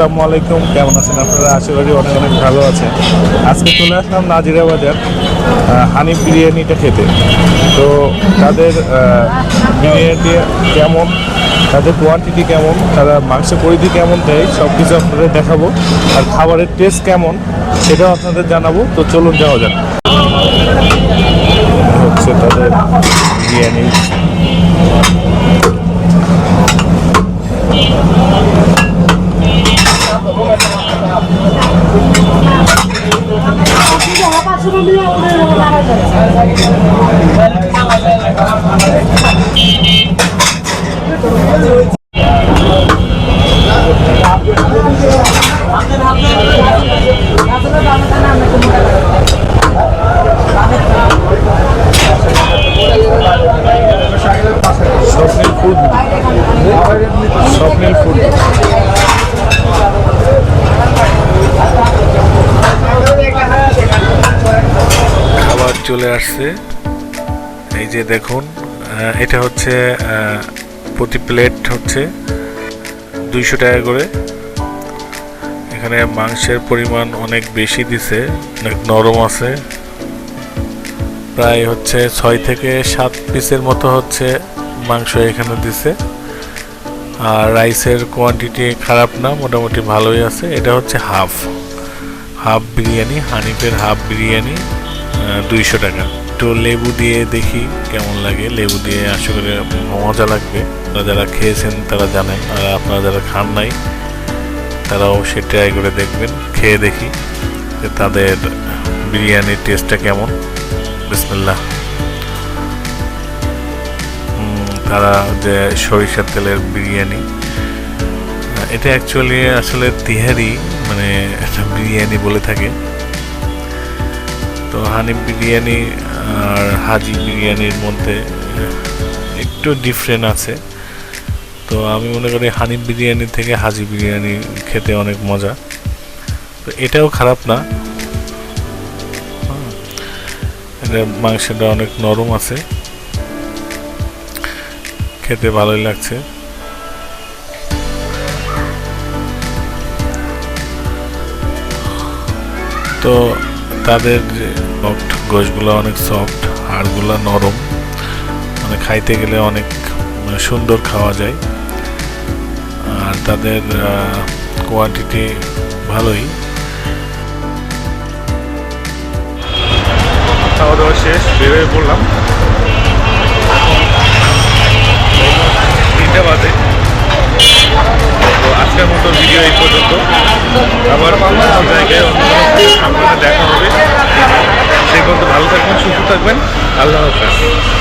আসসালামু আলাইকুম। কেমন আছেন আপনারা? আশা করি অনেক অনেক ভালো আছেন। আজকে চলে আসলাম নাজিরা বাজার আহ, বিরিয়ানিটা খেতে। তো তাদের বিরিয়ানিটি কেমন তাদের কোয়ান্টিটি কেমন তারা মাংসের পরিধি কেমন দেয় সব কিছু আপনাদের দেখাবো। আর খাবারের টেস্ট কেমন সেটাও আপনাদের জানাব। তো চলুন যাওয়া যাক। হচ্ছে তাদের বিরিয়ানি। স্বপ্নের ফুড চলে আসছে। এই যে দেখুন এটা হচ্ছে প্রতি প্লেট হচ্ছে দুইশো টাকা করে। এখানে মাংসের পরিমাণ অনেক বেশি দিছে, অনেক নরম আছে। প্রায় হচ্ছে ছয় থেকে সাত পিসের মতো হচ্ছে মাংস এখানে দিছে। আর রাইসের কোয়ান্টিটি খারাপ না, মোটামুটি ভালোই আছে। এটা হচ্ছে হাফ হাফ বিরিয়ানি, হানিফের হাফ বিরিয়ানি। দুইশো টাকা। তো লেবু দিয়ে দেখি কেমন লাগে। লেবু দিয়ে আশা করি মজা লাগবে। যারা খেয়েছেন তারা জানেন আর আপনারা যারা খান নাই তারাও সে ট্রাই করে দেখবেন, খেয়ে দেখি যে তাদের বিরিয়ানির টেস্টটা কেমন। বিসমিল্লাহ। তারা যে সরিষার তেলের বিরিয়ানি এটা অ্যাকচুয়ালি আসলে তিহারি মানে একটা বিরিয়ানি বলে থাকে। তো হানি বিরিয়ানি আর হাজি বিরিয়ানির মধ্যে একটু ডিফারেন্ট আছে। তো আমি মনে করি হানি বিরিয়ানি থেকে হাজি বিরিয়ানি খেতে অনেক মজা। তো এটাও খারাপ না। এটার মাংসটা অনেক নরম আছে। খেতে ভালোই লাগছে। তো তাদের যে সফট গোশগুলো অনেক সফট হাড়গুলো নরম মানে খাইতে গেলে অনেক মানে সুন্দর খাওয়া যায়। আর তাদের কোয়ান্টিটি ভালোই। খাওয়া দাওয়া শেষ বেরোয় পড়লাম। তিনটে বাজে। তো আজকের মতো ভিডিও এই পর্যন্ত। আবার অন্য জায়গায় অন্য দেখা হবে। সেই পর্যন্ত ভালো থাকবেন সুস্থ থাকবেন। আল্লাহ হাফেজ।